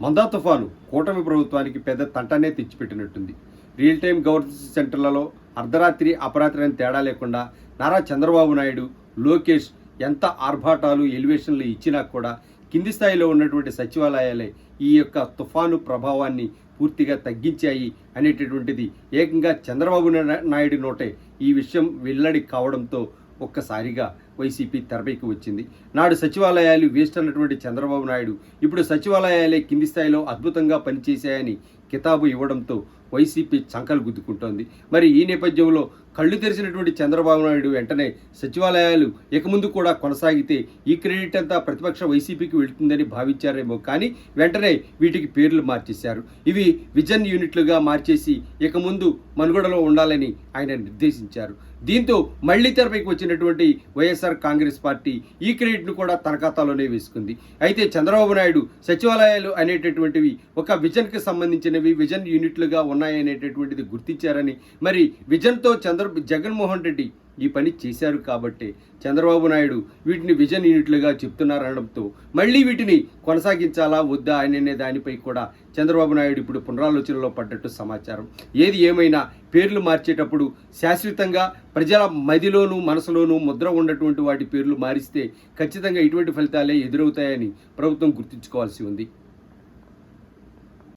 మందా తుఫాను కూటమి ప్రభుత్వానికి పెద్ద తంటనే తెచ్చిపెట్టినట్టుంది. రియల్ టైం గవర్నెన్స్ సెంటర్లలో అర్ధరాత్రి అపరాత్రి అని తేడా లేకుండా నారా చంద్రబాబు నాయుడు లోకేష్ ఎంత ఆర్భాటాలు ఎలివేషన్లు ఇచ్చినా కూడా కింది స్థాయిలో ఉన్నటువంటి సచివాలయాలే ఈ యొక్క తుఫాను ప్రభావాన్ని పూర్తిగా తగ్గించాయి అనేటటువంటిది ఏకంగా చంద్రబాబు నాయుడు నోటే ఈ విషయం వెల్లడి కావడంతో ఒక్కసారిగా వైసీపీ తెరపైకి వచ్చింది. నాడు సచివాలయాలు వేస్ట్ అన్నటువంటి చంద్రబాబు నాయుడు ఇప్పుడు సచివాలయాలే కింది స్థాయిలో అద్భుతంగా పనిచేశాయని కితాబు ఇవ్వడంతో వైసీపీ చంకలు గుద్దుకుంటోంది. మరి ఈ నేపథ్యంలో కళ్ళు తెరిచినటువంటి చంద్రబాబు నాయుడు వెంటనే సచివాలయాలు ఇక ముందు కూడా కొనసాగితే ఈ క్రెడిట్ అంతా ప్రతిపక్ష వైసీపీకి వెళుతుందని భావించారేమో కానీ వెంటనే వీటికి పేర్లు మార్చేశారు. ఇవి విజన్ యూనిట్లుగా మార్చేసి ఇక ముందు మనుగడలో ఉండాలని ఆయన నిర్దేశించారు. దీంతో మళ్ళీ తెరపైకి వచ్చినటువంటి వైఎస్ వైఎస్ఆర్ కాంగ్రెస్ పార్టీ ఈ క్రెడిట్ను కూడా తన ఖాతాలోనే వేసుకుంది. అయితే చంద్రబాబు నాయుడు సచివాలయాలు అనేటటువంటివి ఒక విజన్కి సంబంధించినవి విజన్ యూనిట్లుగా ఉన్నాయనేటటువంటిది గుర్తించారని మరి విజన్తో చంద్ర జగన్మోహన్ రెడ్డి ఈ పని చేశారు కాబట్టి చంద్రబాబు నాయుడు వీటిని విజన్ యూనిట్లుగా చెప్తున్నారనడంతో మళ్ళీ వీటిని కొనసాగించాలా వద్దా అనే దానిపై కూడా చంద్రబాబు నాయుడు ఇప్పుడు పునరాలోచనలో పడ్డట్టు సమాచారం. ఏది ఏమైనా పేర్లు మార్చేటప్పుడు శాశ్వతంగా ప్రజల మదిలోనూ మనసులోనూ ముద్ర ఉన్నటువంటి వాటి పేర్లు మారిస్తే ఖచ్చితంగా ఇటువంటి ఫలితాలే ఎదురవుతాయని ప్రభుత్వం గుర్తుంచుకోవాల్సి ఉంది.